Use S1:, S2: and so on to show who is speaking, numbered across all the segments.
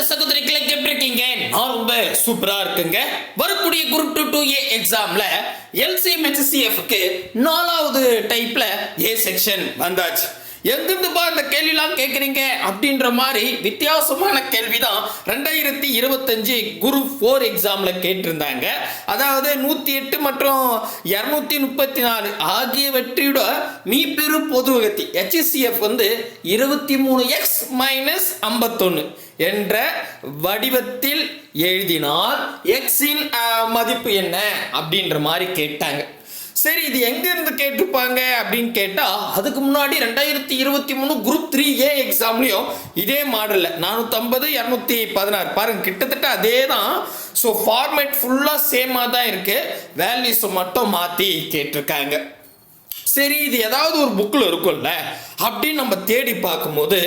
S1: சகோதர சகோதரிகளை எப்படி இருக்கீங்க? நான் ரொம்ப சூப்பரா இருக்குங்க. வரக்கூடிய குரூப் டூ டூ ஏ எக்ஸாம்ல எல்சிஎம் ஹெச்சிஎஃப்க்கு நாலாவது டைப்ல ஏ செக்ஷன் வந்தாச்சு. எங்கிருந்துப்பா இந்த கேள்விலாம் கேட்குறீங்க அப்படின்ற மாதிரி வித்தியாசமான கேள்வி தான் ரெண்டாயிரத்தி இருபத்தஞ்சு குரு ஃபோர் எக்ஸாமில் கேட்டிருந்தாங்க. அதாவது நூற்றி எட்டு மற்றும் இரநூத்தி முப்பத்தி நாலு ஆகியவற்றோட மீப்பெரு பொதுவகத்தி ஹெச்சிசிஎஃப் வந்து இருபத்தி மூணு எக்ஸ் மைனஸ் ஐம்பத்தொன்று என்ற வடிவத்தில் எழுதினால் எக்ஸின் மதிப்பு என்ன? அப்படின்ற மாதிரி கேட்டாங்க. சரி இது எங்கேருந்து கேட்டிருப்பாங்க? அப்படின்னு கேட்டால் அதுக்கு முன்னாடி ரெண்டாயிரத்தி இருபத்தி மூணு குரூப் த்ரீ ஏ எக்ஸாம்லேயும் இதே மாடலில் நானூற்றம்பது இரநூத்தி பதினாறு. பாருங்க கிட்டத்தட்ட அதே தான் ஸோ ஃபார்மேட் ஃபுல்லாக சேமாக தான் இருக்குது வேல்யூஸை மட்டும் மாற்றி கேட்டிருக்காங்க. சரி இது ஏதாவது ஒரு புக்கில் இருக்கும்ல அப்படின்னு நம்ம தேடி பார்க்கும்போது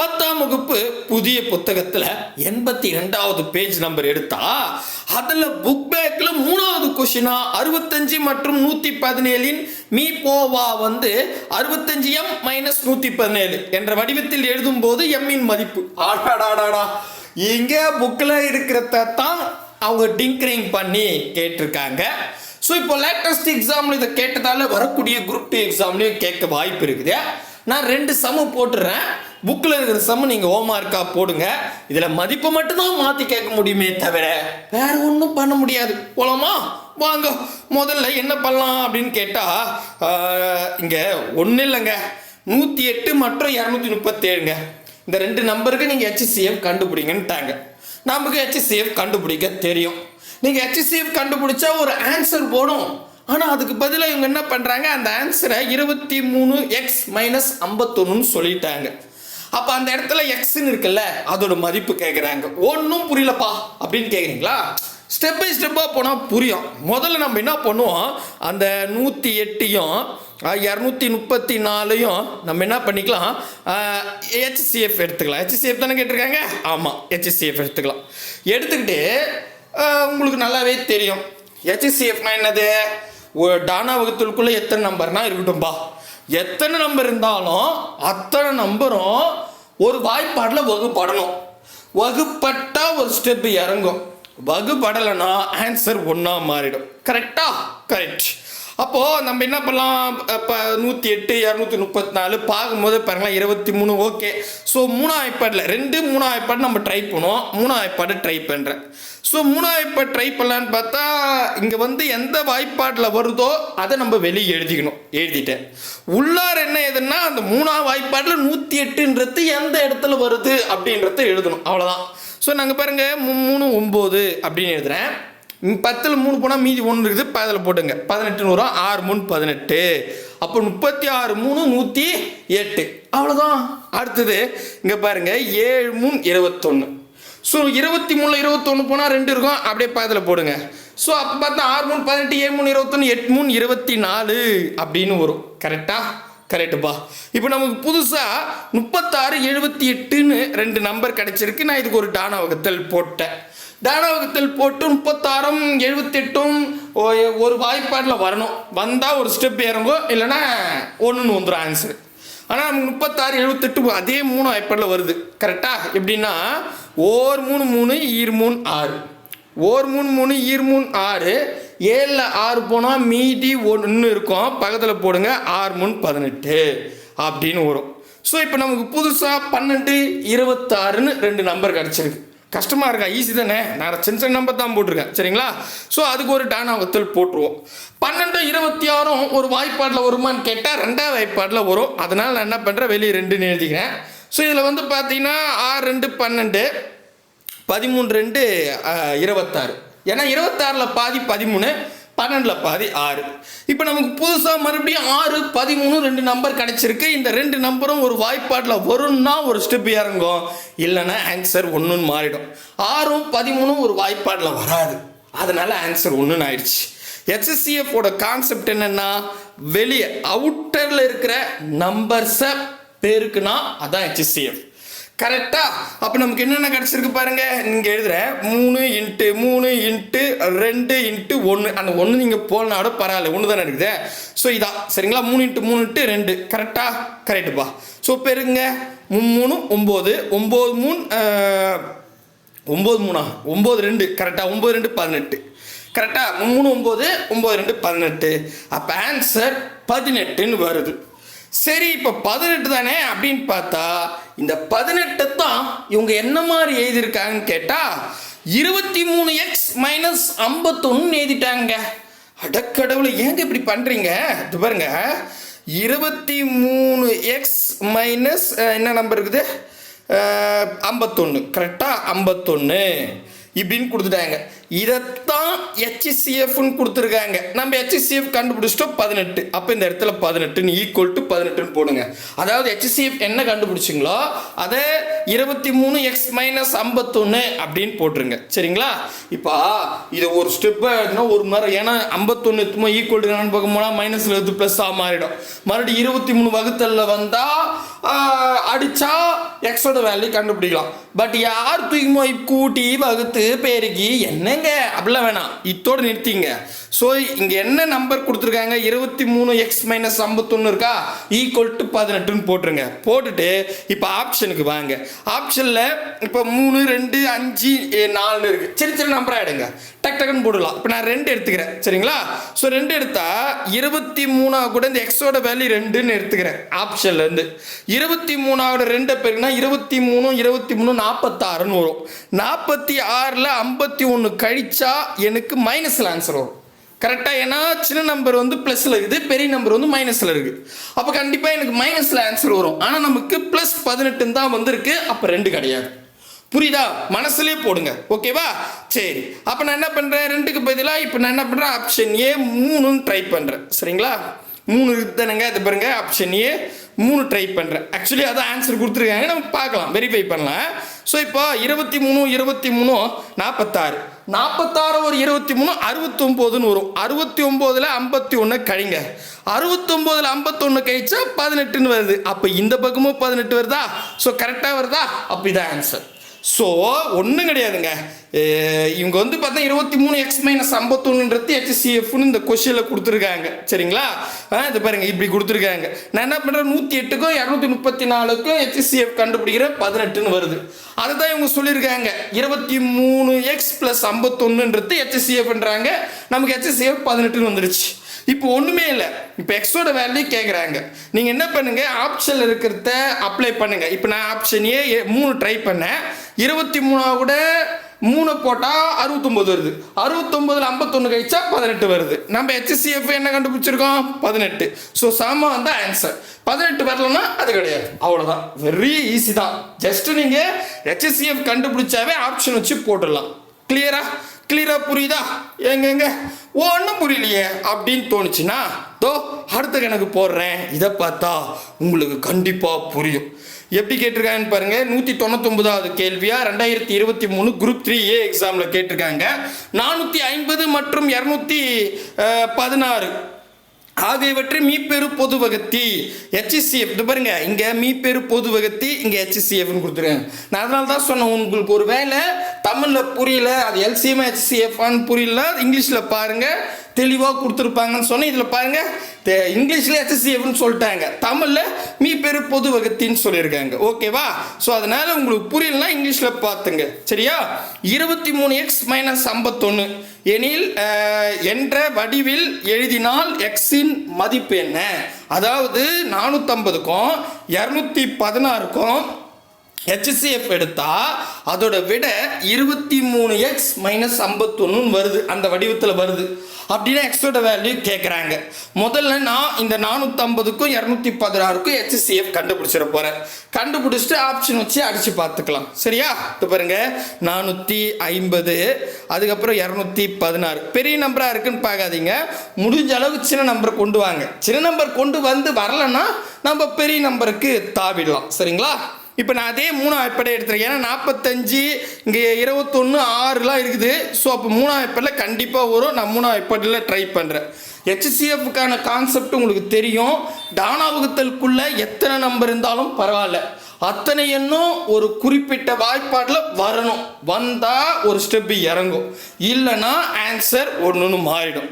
S1: பத்தாம் வகுப்பு புதிய புத்தகத்தில் எண்பத்தி ரெண்டாவது பேஜ் நம்பர் எடுத்தா அதில் புக் பேக்கில் மூணாவது கொஷினா அறுபத்தஞ்சு மற்றும் நூற்றி பதினேழின் மீ போவா வந்து அறுபத்தஞ்சு எம் மைனஸ் நூற்றி பதினேழு என்ற வடிவத்தில் எழுதும்போது எம்மின் மதிப்பு. ஆடாடாடாடா இங்கே புக்கில் இருக்கிறத தான் அவங்க டிங்கரிங் பண்ணி கேட்டிருக்காங்க. ஸோ இப்போ லேட்டஸ்ட் எக்ஸாமில் இதை கேட்டதால வரக்கூடிய குரூப் டூ எக்ஸாம்லேயும் கேட்க வாய்ப்பு இருக்குது. நான் ரெண்டு சம்மு போட்டுறேன். புக்கில் இருக்கிற சம்மு நீங்கள் ஹோம்ஒர்க்காக போடுங்க. இதில் மதிப்பை மட்டும்தான் மாற்றி கேட்க முடியுமே தவிர வேற ஒன்றும் பண்ண முடியாது. போலாமா? வாங்க முதல்ல என்ன பண்ணலாம் அப்படின்னு கேட்டால் இங்கே ஒன்றும் இல்லைங்க. நூற்றி எட்டு மற்றும் இரநூத்தி முப்பத்தேழுங்க. இந்த ரெண்டு நம்பருக்கு நீங்கள் ஹெச்சிசிஎஃப் கண்டுபிடிங்கன்ட்டாங்க. நமக்கு ஹெச்சிசிஎஃப் கண்டுபிடிக்க தெரியும். நீங்கள் ஹெச்சிசிஎஃப் கண்டுபிடிச்சா ஒரு ஆன்சர் போடும். ஆனால் அதுக்கு பதிலாக இவங்க என்ன பண்ணுறாங்க அந்த ஆன்சரை இருபத்தி மூணு எக்ஸ் மைனஸ் ஐம்பத்தொன்னுன்னு சொல்லிட்டாங்க. அப்போ அந்த இடத்துல எக்ஸ்ன்னு இருக்குல்ல அதோட மதிப்பு கேட்குறாங்க ஒன்றும் புரியலப்பா அப்படின்னு கேட்குறீங்களா ஸ்டெப் பை ஸ்டெப்பாக போனால் புரியும். முதல்ல நம்ம என்ன பண்ணுவோம்? அந்த நூற்றி எட்டையும் இரநூத்தி முப்பத்தி நாலையும் நம்ம என்ன பண்ணிக்கலாம்? ஹெச்சிசிஎஃப் எடுத்துக்கலாம். ஹெச்சிஎஃப் தானே கேட்டிருக்காங்க? ஆமாம் ஹெச்சிஎஃப் எடுத்துக்கலாம். எடுத்துக்கிட்டு உங்களுக்கு நல்லாவே தெரியும். ஹெச்சிசிஎஃப்னா என்னது? ஒரு டானா வகுத்துக்குள்ளே எத்தனை நம்பர்னால் இருக்கட்டும்பா எத்தனை நம்பர் இருந்தாலும் அத்தனை நம்பரும் ஒரு வாய்ப்பாடில் வகுப்படணும். வகுப்பட்டால் ஒரு ஸ்டெப் இறங்கும். வகுப்படலைன்னா ஆன்சர் ஒன்றா மாறிடும். கரெக்டா கரெக்ட் அப்போது நம்ம என்ன பண்ணலாம்? இப்போ நூற்றி எட்டு இரநூத்தி முப்பத்தி நாலு பார்க்கும்போது பாருங்களேன் இருபத்தி மூணு ஓகே. ஸோ மூணா ஐப்பாடில் ரெண்டு மூணா ஐப்பாடு நம்ம ட்ரை பண்ணுவோம். மூணா ஐப்பாடு ட்ரை பண்ணுறேன் ஸோ மூணா ஐப்பாடு ட்ரை பண்ணலான்னு பார்த்தா இங்கே வந்து எந்த வாய்ப்பாட்டில் வருதோ அதை நம்ம வெளியே எழுதிக்கணும். எழுதிட்டேன். உள்ளார் என்ன எதுன்னா அந்த மூணா வாய்ப்பாட்டில் நூற்றி எட்டுன்றது எந்த இடத்துல வருது அப்படின்றத எழுதணும். அவ்வளோதான் ஸோ நாங்கள் பாருங்கள் மூணு ஒம்பது அப்படின்னு எழுதுகிறேன் பத்தில் மூணு போனால் மீதி ஒன்று இருக்குது. பதில் போட்டுங்க. பதினெட்டுன்னு வரும் ஆறு மூணு பதினெட்டு. அப்போ முப்பத்தி ஆறு மூணு நூற்றி எட்டு. அவ்வளோதான் அடுத்தது இங்கே பாருங்கள் ஏழு மூணு இருபத்தொன்று ஸோ இருபத்தி மூணில் இருபத்தொன்று போனால் ரெண்டு இருக்கும். அப்படியே பதில் போடுங்க. ஸோ அப்போ பார்த்தா ஆறு மூணு பதினெட்டு ஏழு மூணு இருபத்தொன்று எட்டு மூணு இருபத்தி நாலு அப்படின்னு வரும். கரெக்டாக கரெக்டுப்பா இப்போ நமக்கு புதுசாக முப்பத்தாறு எழுபத்தி எட்டுன்னு ரெண்டு நம்பர் கிடச்சிருக்கு. நான் இதுக்கு ஒரு டானா வகுத்தல் போட்டேன். தானவகத்தில் போட்டு முப்பத்தாறும் எழுபத்தெட்டும் ஒரு வாய்ப்பாட்டில் வரணும். வந்தால் ஒரு ஸ்டெப் இறங்கும் இல்லைன்னா ஒன்றுன்னு வந்துடும் ஆன்சர் ஆனால் நமக்கு முப்பத்தாறு எழுபத்தெட்டு அதே மூணு வாய்ப்பாடில் வருது. கரெக்டாக எப்படின்னா ஓர் மூணு மூணு ஈர் மூணு ஆறு. ஓர் மூணு மூணு ஈர் மூணு ஆறு. ஏழில் ஆறு போனால் மீதி ஒன்று இருக்கும். பக்கத்தில் போடுங்க ஆறு மூணு பதினெட்டு அப்படின்னு வரும். ஸோ இப்போ நமக்கு புதுசாக பன்னெண்டு இருபத்தாறுன்னு ரெண்டு நம்பர் கிடச்சிருக்கு. கஷ்டமாக இருக்கா? ஈஸி தானே? நான் சின்ன சின்ன நம்பர் தான் போட்டிருக்கேன். சரிங்களா? ஸோ அதுக்கு ஒரு டானா வத்தல் போட்டுருவோம். பன்னெண்டு இருபத்தி ஆறும் ஒரு வாய்ப்பாட்டில் வருமான்னு கேட்டால் ரெண்டாவது வாய்ப்பாட்டில் வரும். அதனால் நான் என்ன பண்ணுறேன் வெளியே ரெண்டுன்னு எழுதிக்கிறேன். ஸோ இதில் வந்து பார்த்தீங்கன்னா ஆறு ரெண்டு பன்னெண்டு பதிமூணு ரெண்டு இருபத்தாறு. ஏன்னா இருபத்தாறில் பாதி பதிமூணு பன்னெண்டில் பாதி ஆறு. இப்போ நமக்கு புதுசாக மறுபடியும் ஆறு பதிமூணு ரெண்டு நம்பர் கிடச்சிருக்கு. இந்த ரெண்டு நம்பரும் ஒரு வாய்ப்பாட்டில் வரும்னா ஒரு ஸ்டெப் இறங்கும். இல்லைன்னா ஆன்சர் ஒன்றுன்னு மாறிடும். ஆறும் பதிமூணும் ஒரு வாய்ப்பாட்டில் வராது. அதனால் ஆன்சர் ஒன்றுன்னு ஆயிடுச்சு. எச்எஸ்சிஎஃபோட கான்செப்ட் என்னென்னா வெளியே அவுட்டரில் இருக்கிற நம்பர்ஸை பெருக்குனா அதான் ஹெச்சிஎஃப் கரெக்டாக அப்போ நமக்கு என்னென்ன கிடச்சிருக்கு பாருங்கள் நீங்கள் எழுதுகிறேன் மூணு இன்ட்டு மூணு இன்ட்டு ரெண்டு இன்ட்டு ஒன்று அந்த ஒன்று நீங்கள் போலனாட பரவாயில்ல. ஒன்று தானே இருக்குது. ஸோ இதான். சரிங்களா? மூணு இன்ட்டு மூணு இன்ட்டு ரெண்டு. கரெக்டாக கரெக்டுப்பா ஸோ பெருங்க மூணு மூணு ஒம்பது. ஒம்பது மூணு ஒம்பது மூணா? ஒம்பது ரெண்டு. கரெக்டாக ஒம்பது ரெண்டு பதினெட்டு. கரெக்டாக மூணு ஒம்பது ஒம்பது ரெண்டு பதினெட்டு. அப்போ ஆன்சர் பதினெட்டுன்னு வருது. சரி இப்போ பதினெட்டு தானே? அப்படின்னு பார்த்தா இந்த பதினெட்டு தான் இவங்க என்ன மாதிரி எழுதியிருக்காங்கன்னு கேட்டால் இருபத்தி மூணு எக்ஸ் மைனஸ் ஐம்பத்தொன்னு எழுதிட்டாங்க. அடக்கடவுளை ஏங்க இப்படி பண்ணுறீங்க இது பாருங்க. இருபத்தி மூணு எக்ஸ் மைனஸ் என்ன நம்பர் இருக்குது? ஐம்பத்தொன்று கரெக்டாக ஐம்பத்தொன்று இப்படின்னு கொடுத்துட்டாங்க. இதைத்தான் ஹெச்சிசிஎஃப்னு கொடுத்துருக்காங்க. நம்ம ஹெச்சிசிஎஃப் கண்டுபிடிச்சிட்டோம் பதினெட்டு. அப்போ இந்த இடத்துல பதினெட்டுன்னு ஈக்குவல் டு பதினெட்டுன்னு போடுங்க. அதாவது ஹெச்சிசிஎஃப் என்ன கண்டுபிடிச்சிங்களோ அதை இருபத்தி மூணு எக்ஸ் மைனஸ் ஐம்பத்தொன்று அப்படின்னு போட்டுருங்க. சரிங்களா? இப்போ இது ஒரு ஸ்டெப் ஒரு மணி ஏன்னா ஐம்பத்தொன்று எத்துமோ ஈக்குவல் டு என்னன்னு பார்க்க போனால் மைனஸில் எடுத்து ப்ளஸ்ஸாக மாறிடும். மறுபடியும் இருபத்தி மூணு வகுத்தலில் வந்தால் அடித்தா எக்ஸோட வேல்யூ கண்டுபிடிக்கலாம். பட் யார் தூக்கிமோ கூட்டி வகுத்து பெருக்கி ஏங்க அப்படிலாம் வேணாம். இத்தோடு நிறுத்திங்க ஸோ இங்கே என்ன நம்பர் கொடுத்துருக்காங்க? இருபத்தி மூணு எக்ஸ் மைனஸ் ஐம்பத்தொன்று இருக்கா? ஈக்குவல் டு பதினெட்டுன்னு போட்டுருங்க. போட்டுட்டு இப்போ ஆப்ஷனுக்கு வாங்க. ஆப்ஷனில் இப்போ மூணு ரெண்டு அஞ்சு ஏ, நாலு இருக்குது சின்ன சின்ன நம்பராக எடுங்க டக் டக்குன்னு போடலாம் இப்போ நான் ரெண்டு எடுத்துக்கிறேன். சரிங்களா? ஸோ ரெண்டு எடுத்தா இருபத்தி மூணாக கூட இந்த எக்ஸோட வேல்யூ ரெண்டுன்னு எடுத்துக்கிறேன். ஆப்ஷன்லேருந்து இருபத்தி மூணாவோட ரெண்டை பெருக்குனா இருபத்தி மூணு இருபத்தி மூணு நாற்பத்தாறுன்னு வரும். நாற்பத்தி ஆறில் ஐம்பத்தி ஒன்று கழிச்சா எனக்கு மைனஸில் ஆன்சர் வரும். கரெக்டாக ஏன்னா சின்ன நம்பர் வந்து ப்ளஸில் இருக்குது பெரிய நம்பர் வந்து மைனஸில் இருக்குது. அப்போ கண்டிப்பாக எனக்கு மைனஸில் ஆன்சர் வரும். ஆனால் நமக்கு ப்ளஸ் பதினெட்டுன்னு தான் வந்திருக்கு அப்போ ரெண்டு கிடையாது. புரியுதா? மனசுலயே போடுங்க. ஓகேவா சரி. அப்போ நான் என்ன பண்ணுறேன் ரெண்டுக்கு பதிலாக இப்போ நான் என்ன பண்ணுறேன் ஆப்ஷன் ஏ மூணுன்னு ட்ரை பண்ணுறேன் சரிங்களா? மூணு இருக்குதானுங்க இது பாருங்க ஆப்ஷன் ஏ மூணு ட்ரை பண்ணுறேன் ஆக்சுவலி அதான் ஆன்சர் கொடுத்துருக்காங்க. நம்ம பார்க்கலாம். வெரிஃபை பண்ணலாம். ஸோ இப்போ இருபத்தி மூணு இருபத்தி மூணு நாற்பத்தாறு நாற்பத்தாறு ஒரு இருபத்தி மூணு அறுபத்தொம்போதுன்னு வரும். அறுபத்தி ஒம்போதில் ஐம்பத்தி ஒன்று கழிங்க. அறுபத்தொம்போதில் ஐம்பத்தொன்று கழிச்சா பதினெட்டுன்னு வருது. அப்போ இந்த பக்கமும் பதினெட்டு வருதா? ஸோ கரெக்டாக வருதா? அப்படி தான் ஆன்சர் ஸோ ஒன்றும் கிடையாதுங்க. இவங்க வந்து பார்த்தா இருபத்தி மூணு எக்ஸ் மைனஸ் ஐம்பத்தொன்னுன்றது ஹெச்சிஎஃப்னு இந்த கொஷனில் கொடுத்துருக்காங்க. சரிங்களா? ஆ இது பாருங்க இப்படி கொடுத்துருக்காங்க. நான் என்ன பண்ணுறேன் நூற்றி எட்டுக்கும் இரநூத்தி முப்பத்தி நாலுக்கும் ஹெச்சிசிஎஃப் கண்டுபிடிக்கிற பதினெட்டுன்னு வருது. அதை தான் இவங்க சொல்லியிருக்காங்க. இருபத்தி மூணு எக்ஸ் ப்ளஸ் ஐம்பத்தொன்னுன்றது ஹெச்சிசிஎஃப்ன்றாங்க நமக்கு ஹெச்சிசிஎஃப் பதினெட்டுன்னு வந்துருச்சு. இப்போ ஒன்றுமே இல்லை. இப்போ எக்ஸோட வேல்யூ கேட்குறாங்க நீங்கள் என்ன பண்ணுங்கள் ஆப்ஷனில் இருக்கிறத அப்ளை பண்ணுங்கள் இப்போ நான் ஆப்ஷனையே மூணு ட்ரை பண்ணேன். இருபத்தி மூணாவோட மூணு போட்டால் அறுபத்தொம்போது வருது. அறுபத்தொம்போதில் ஐம்பத்தொன்று கழிச்சா பதினெட்டு வருது. நம்ம ஹெச்சிஎஃப் என்ன கண்டுபிடிச்சிருக்கோம்? பதினெட்டு. ஸோ சாமா வந்து ஆன்சர் பதினெட்டு வரலன்னா அது கிடையாது. அவ்வளோதான் வெரி ஈஸி தான். ஜஸ்ட் நீங்கள் ஹெச்சிஎஃப் கண்டுபிடிச்சாவே ஆப்ஷன் வச்சு போட்டுடலாம். கிளியரா கிளியராக புரியுதா? எங்கெங்க ஒன்றும் புரியலையே அப்படின்னு தோணுச்சுன்னா தோ அடுத்த கணக்கு போடுறேன். இதை பார்த்தா உங்களுக்கு கண்டிப்பாக புரியும். எப்படி கேட்டிருக்காங்கன்னு பாருங்க நூற்றி தொண்ணூத்தொம்பதாவது கேள்வியாக ரெண்டாயிரத்தி இருபத்தி மூணு குரூப் த்ரீ ஏ எக்ஸாமில் கேட்டிருக்காங்க. நானூற்றி ஐம்பது மற்றும் இரநூத்தி பதினாறு. ஆகியவற்றை மீப்பெரு பொது வகத்தி ஹெச்சிசிஎஃப் இது பாருங்க இங்க மீப்பெரு பொது வகத்தி இங்க ஹெச்சிசிஎஃப்னு கொடுத்துருக்கேன் நான் அதனால தான் சொன்னேன் உங்களுக்கு ஒரு வேலை தமிழில் புரியல அது எல்சிஎம் ஹெச்சிசிஎஃப்னு புரியல இங்கிலீஷில் பாருங்க. தெளிவாக கொடுத்துருப்பாங்கன்னு சொன்னேன் இதில் பாருங்கள் இங்கிலீஷில் இங்கிலீஷ்ல ஹெச்சிசிஎஃப்னு சொல்லிட்டாங்க. மீ மீப்பெரு பொது வகத்தின்னு சொல்லியிருக்காங்க. ஓகேவா? ஸோ அதனால் உங்களுக்கு புரியலனா இங்கிலீஷில் பார்த்துங்க சரியா? இருபத்தி மூணு எக்ஸ் மைனஸ் ஐம்பத்தொன்று எனில் என்ற வடிவில் எழுதினால் எக்ஸின் மதிப்பு என்ன? அதாவது நானூற்றம்பதுக்கும் இரநூத்தி பதினாறுக்கும் ஹெச்சிஎஃப் எடுத்தா அதோட விட இருபத்தி மூணு எக்ஸ் மைனஸ் ஐம்பத்தொன்னு வருது. அந்த வடிவத்தில் வருது. அப்படின்னா எக்ஸோட வேல்யூ கேட்குறாங்க முதல்ல நான் இந்த நானூற்றம்பதுக்கும் இரநூத்தி பதினாறுக்கும் ஹெச்சிசிஎஃப் கண்டுபிடிச்சிட போகிறேன் கண்டுபிடிச்சிட்டு ஆப்ஷன் வச்சு அடித்து பார்த்துக்கலாம். சரியா? இப்போ பாருங்க. நானூற்றி ஐம்பது அதுக்கப்புறம் இரநூத்தி பதினாறு. பெரிய நம்பராக இருக்குன்னு பார்க்காதீங்க. முடிஞ்ச அளவுக்கு சின்ன நம்பர் கொண்டு வாங்க. சின்ன நம்பர் கொண்டு வந்து வரலன்னா நம்ம பெரிய நம்பருக்கு தாவிடலாம். சரிங்களா? இப்போ நான் அதே மூணாம் எப்படை எடுத்துருக்கேன். ஏன்னா நாற்பத்தஞ்சு இங்கே இருபத்தொன்று ஆறுலாம் இருக்குது. ஸோ அப்போ மூணாம் எப்படில் கண்டிப்பாக வரும். நான் மூணாம் எப்படில் ட்ரை பண்ணுறேன் ஹெச்சிசிஎஃப்க்கான கான்செப்ட் உங்களுக்கு தெரியும். டானா வகுத்தலுக்குள்ள எத்தனை நம்பர் இருந்தாலும் பரவாயில்ல. அத்தனை எண்ணும் ஒரு குறிப்பிட்ட வாய்ப்பாட்டில் வரணும். வந்தால் ஒரு ஸ்டெப்பு இறங்கும். இல்லைன்னா ஆன்சர் ஒன்று ஒன்று மாறிடும்.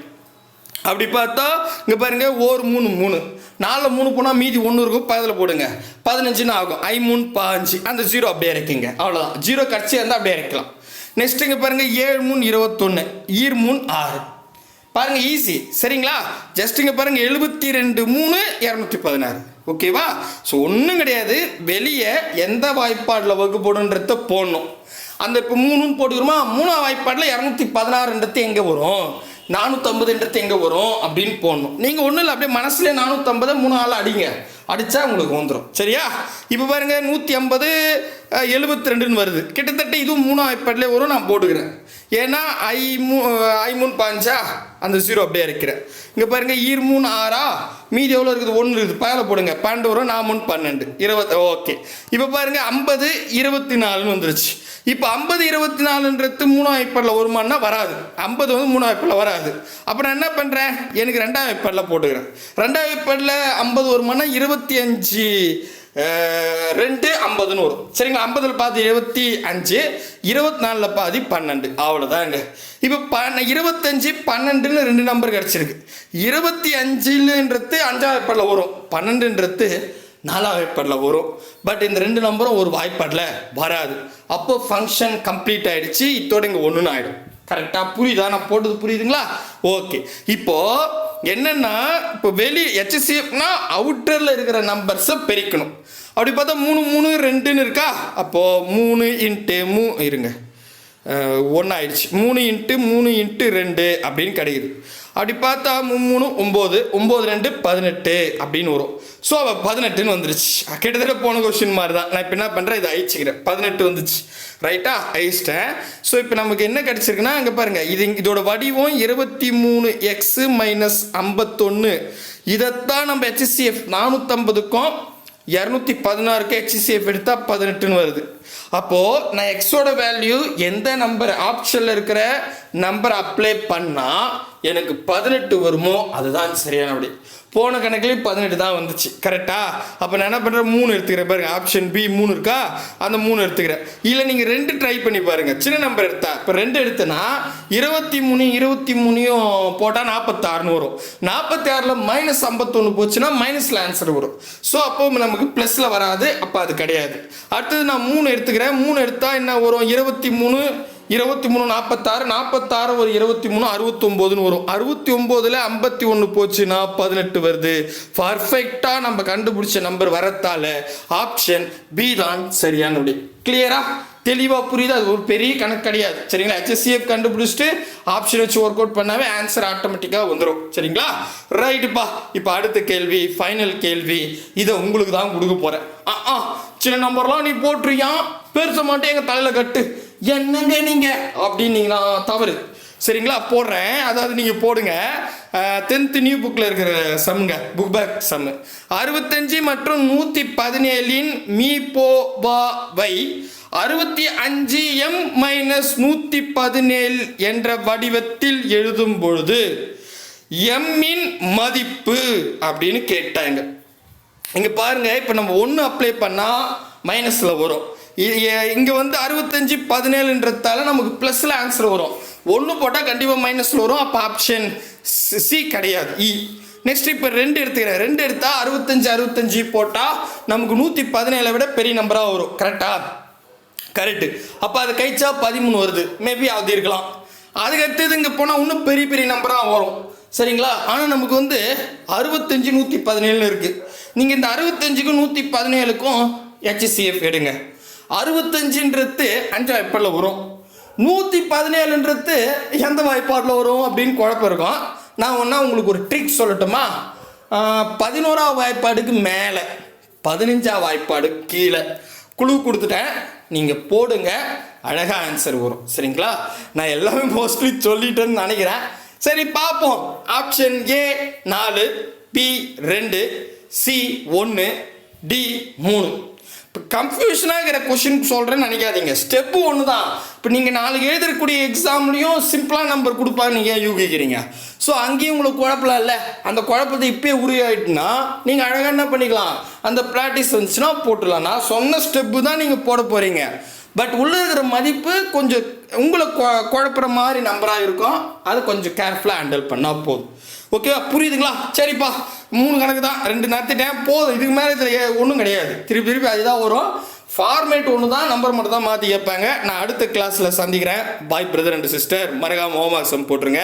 S1: அப்படி பார்த்தா இங்கே பாருங்க ஒரு மூணு மூணு. நாலில் மூணு போனால் மீதி ஒன்று இருக்கும். பதில் போடுங்க. பதினஞ்சுன்னு ஆகும். ஐ மூணு பதினஞ்சு. அந்த ஜீரோ அப்படியே இறக்கிங்க. அவ்வளோதான் ஜீரோ கடைசியாக இருந்தால் அப்படியே இறக்கலாம். நெக்ஸ்ட் இங்கே பாருங்கள் ஏழு மூணு இருபத்தொன்று ஈர் மூணு ஆறு. பாருங்கள் ஈஸி சரிங்களா? ஜஸ்ட் இங்கே பாருங்கள் எழுபத்தி ரெண்டு மூணு இரநூத்தி பதினாறு. ஓகேவா ஸோ ஒன்றும் கிடையாது. வெளியே எந்த வாய்ப்பாடில் வகுப்படுன்றத போடணும். அந்த இப்போ மூணுன்னு போட்டுக்கிறோமா? மூணாம் வாய்ப்பாடில் இரநூத்தி பதினாறுன்றது எங்கே வரும்? நானூற்றம்பதுன்றது எங்கே வரும் அப்படின்னு போடணும். நீங்கள் ஒன்றும் இல்லை அப்படியே மனசுல நானூற்றம்பதை மூணு ஆள் அடிங்க. அடித்தா உங்களுக்கு வந்துடும் சரியா? இப்போ பாருங்க நூற்றி ஐம்பது எழுபத்தி ரெண்டுன்னு வருது. கிட்டத்தட்ட இதுவும் மூணாம் வாய்ப்பாட்டிலே வரும் நான் போட்டுக்கிறேன். ஏன்னா ஐ மூ ஐ மூணு பாஞ்சா? அந்த ஜீரோ அப்படியே இருக்கிறேன். இங்கே பாருங்கள் ஈர் மூணு ஆறா? மீதி எவ்வளோ இருக்குது? ஒன்று இருக்குது. பேல போடுங்க. பன்னெண்டு வரும் நான் மூணு பன்னெண்டு. இருபத்தி ஓகே. இப்போ பாருங்கள் ஐம்பது இருபத்தி நாலுன்னு வந்துருச்சு. இப்போ ஐம்பது இருபத்தி நாலுன்றது மூணாம் வாய்ப்பாடில் வருமானா வராது. ஐம்பது வந்து மூணாம் வாய்ப்பாடில் வராது. அப்போ நான் என்ன பண்ணுறேன் எனக்கு ரெண்டாம் வாய்ப்பாடில் போட்டுக்கிறேன். ரெண்டாம் வாய்ப்பாடில் ஐம்பது வருமானா? இருபத்தி அஞ்சு. ரெண்டு ஐம்பதுன்னு வரும் சரிங்களா? ஐம்பதில் பாதி இருபத்தி அஞ்சு இருபத்தி நாலில் பாதி பன்னெண்டு. அவ்வளோதாங்க இப்போ பன்ன இருபத்தஞ்சு பன்னெண்டுன்னு ரெண்டு நம்பர் கிடச்சிருக்கு. இருபத்தி அஞ்சுலன்றது அஞ்சாம் வாய்ப்பாடில் வரும். பன்னெண்டுன்றது நாலாம் வாய்ப்பாடில் வரும். பட் இந்த ரெண்டு நம்பரும் ஒரு வாய்ப்பாடில் வராது. அப்போது ஃபங்க்ஷன் கம்ப்ளீட் ஆகிடுச்சு இத்தோடு இங்கே ஒன்றுன்னு ஆகிடும் கரெக்டாக புரியுதா? நான் போட்டது புரியுதுங்களா? ஓகே இப்போது என்னன்னா இப்போ வெளி ஹெச்சிஎஃப்னா அவுட்டரில் இருக்கிற நம்பர்ஸை பெருக்கணும். அப்படி பார்த்தா மூணு மூணு ரெண்டுன்னு இருக்கா? அப்போது மூணு இன்ட்டு மூ இருங்க. ஒன்றாயிடுச்சு மூணு இன்ட்டு மூணு இன்ட்டு ரெண்டு அப்படின்னு கிடைக்குது. அப்படி பார்த்தா மூணு ஒம்பது ஒம்பது ரெண்டு பதினெட்டு அப்படின்னு வரும். ஸோ அவள் பதினெட்டுன்னு வந்துருச்சு. கிட்டத்தட்ட போன கொஸ்டின் மாதிரி தான் நான் இப்போ என்ன பண்ணுறேன் இதை அழிச்சிக்கிறேன். பதினெட்டு வந்துச்சு. ரைட்டா அழிச்சிட்டேன். ஸோ இப்போ நமக்கு என்ன கிடச்சிருக்குன்னா அங்கே பாருங்கள் இது இதோட வடிவம் இருபத்தி மூணு எக்ஸு மைனஸ் ஐம்பத்தொன்று இதைத்தான் நம்ம ஹெச்சிசிஎஃப் நானூற்றம்பதுக்கும் இரநூத்தி பதினாறுக்கு ஹெச்சிசிஎஃப் எடுத்தால் பதினெட்டுன்னு வருது. அப்போது நான் எக்ஸோட வேல்யூ எந்த நம்பர் ஆப்ஷனில் இருக்கிற நம்பர் அப்ளை பண்ணால் எனக்கு பதினெட்டு வருமோ அதுதான் சரியான வழி. போன கணக்குலேயும் பதினெட்டு தான் வந்துச்சு. கரெக்டா அப்போ நான் என்ன பண்ணுறேன் மூணு எடுத்துக்கிறேன் பாருங்க. ஆப்ஷன் பி மூணு இருக்கா? அந்த மூணு எடுத்துக்கிறேன். இல்லை நீங்கள் ரெண்டு ட்ரை பண்ணி பாருங்க. சின்ன நம்பர் எடுத்தா. இப்போ ரெண்டு எடுத்தேன்னா இருபத்தி மூணு இருபத்தி மூணையும் போட்டால் நாற்பத்தாறுன்னு வரும். நாற்பத்தி ஆறில் மைனஸ் ஐம்பத்தொன்று போச்சுன்னா மைனஸில் ஆன்சர் வரும். ஸோ அப்போ நமக்கு ப்ளஸில் வராது. அப்போ அது கிடையாது. அடுத்தது நான் மூணு எடுத்துக்கிறேன். மூணு எடுத்தால் என்ன வரும்? இருபத்தி மூணு இருபத்தி மூணு நாற்பத்தாறு நாற்பத்தாறு ஒரு இருபத்தி மூணு அறுபத்தொம்போதுன்னு வரும். அறுபத்தி ஒம்போதில் ஐம்பத்தி ஒன்று போச்சுன்னா பதினெட்டு வருது. பர்ஃபெக்டாக நம்ம கண்டுபிடிச்ச நம்பர் வரத்தால ஆப்ஷன் பி தான் சரியான விடை. கிளியரா தெளிவாக புரியுது? அது ஒரு பெரிய கணக்கு கிடையாது. சரிங்களா? ஹெச்எஸ்சிஎஃப் கண்டுபிடிச்சிட்டு ஆப்ஷன் வச்சு ஒர்க் அவுட் பண்ணாவே ஆன்சர் ஆட்டோமேட்டிக்காக வந்துடும் சரிங்களா? ரைட்டுப்பா இப்போ அடுத்த கேள்வி ஃபைனல் கேள்வி. இதை உங்களுக்கு தான் கொடுக்க போகிறேன் ஆ ஆ. சின்ன நம்பர்லாம் நீ போட்டிருக்கியான் பெருச மாட்டே எங்கள் தலையில் கட்டு. என்னங்க நீங்கள் அப்படின்னீங்களா? தவறு. சரிங்களா? போடுறேன். அதாவது நீங்கள் போடுங்க. டென்த்து நியூ புக்கில் இருக்கிற சம்முங்க புக் பேக் சம்மு அறுபத்தஞ்சு மற்றும் நூற்றி பதினேழின் மீ போ பா வை. அறுபத்தி அஞ்சு எம் மைனஸ் நூற்றி பதினேழு என்ற வடிவத்தில் எழுதும் பொழுது எம்மின் மதிப்பு அப்படின்னு கேட்டாங்க. இங்கே பாருங்க இப்போ நம்ம ஒன்று அப்ளை பண்ணால் மைனஸில் வரும். இங்கே வந்து அறுபத்தஞ்சு பதினேழுன்றதால நமக்கு ப்ளஸில் ஆன்சர் வரும். ஒன்று போட்டால் கண்டிப்பாக மைனஸில் வரும். அப்போ ஆப்ஷன் சி கிடையாது. E. இ நெக்ஸ்ட் இப்போ ரெண்டு எடுத்துக்கிறேன். ரெண்டு எடுத்தால் அறுபத்தஞ்சு அறுபத்தஞ்சு போட்டால் நமக்கு நூற்றி பதினேழை விட பெரிய நம்பராக வரும். கரெக்டாக கரெக்டு அப்போ அது கழிச்சா பதிமூணு வருது. மேபி அது இருக்கலாம். அதுக்கடுத்தது இங்கே போனால் இன்னும் பெரிய பெரிய நம்பராக வரும். சரிங்களா? ஆனால் நமக்கு வந்து அறுபத்தஞ்சு நூற்றி பதினேழுன்னு இருக்குது நீங்கள் இந்த அறுபத்தஞ்சுக்கும் நூற்றி பதினேழுக்கும் ஹெச்சிசிஎஃப் எடுங்க. அறுபத்தஞ்சுன்றது அஞ்சு வாய்ப்பாடில் வரும். நூற்றி பதினேழுன்றது எந்த வாய்ப்பாடில் வரும் அப்படின்னு குழப்பம் இருக்கும். நான் ஒன்றா உங்களுக்கு ஒரு ட்ரிக் சொல்லட்டுமா? பதினோராவது வாய்ப்பாடுக்கு மேலே பதினஞ்சாவது வாய்ப்பாடு கீழே. குழு கொடுத்துட்டேன். நீங்கள் போடுங்க. அழகாக ஆன்சர் வரும். சரிங்களா? நான் எல்லாமே மோஸ்ட்லி சொல்லிட்டேன்னு நினைக்கிறேன். சரி பார்ப்போம். ஆப்ஷன் ஏ நாலு பி ரெண்டு சி ஒன்று டி மூணு. இப்போ கன்ஃபியூஷனாக இருக்கிற கொஷின் சொல்கிறேன்னு நினைக்காதீங்க. ஸ்டெப்பு ஒன்று தான் இப்போ நீங்கள் நாளைக்கு எழுதக்கூடிய எக்ஸாம்லேயும் சிம்பிளாக நம்பர் கொடுப்பாங்க நீங்கள் ஏன் யூகிக்கிறீங்க? ஸோ அங்கேயும் உங்களுக்கு குழப்பலாம் இல்லை. அந்த குழப்பத்தை இப்போயே உருவாயிட்டுனா நீங்கள் அழகாக என்ன பண்ணிக்கலாம்? அந்த ப்ராக்டிஸ் வந்துச்சுன்னா போட்டுடலாம். நான் சொன்ன ஸ்டெப்பு தான் நீங்கள் போட போகிறீங்க பட் உள்ளே இருக்கிற மதிப்பு கொஞ்சம் உங்களை கொ- குழப்புற மாதிரி நம்பராக இருக்கும். அதை கொஞ்சம் கேர்ஃபுல்லாக ஹேண்டில் பண்ணால் போதும். ஓகேவா புரியுதுங்களா? சரிப்பா. மூணு கணக்கு தான். ரெண்டு நடத்திட்டேன். போதும். இதுக்கு மேலே இதில் ஒன்றும் கிடையாது. திருப்பி திருப்பி அதுதான் வரும். ஃபார்மேட் ஒன்று தான். நம்பர் மட்டும் தான் மாற்றி கேட்பாங்க. நான் அடுத்த கிளாஸில் சந்திக்கிறேன். பாய் பிரதர் அண்ட் சிஸ்டர் மறக்காமல் ஹோம் போட்டுருங்க.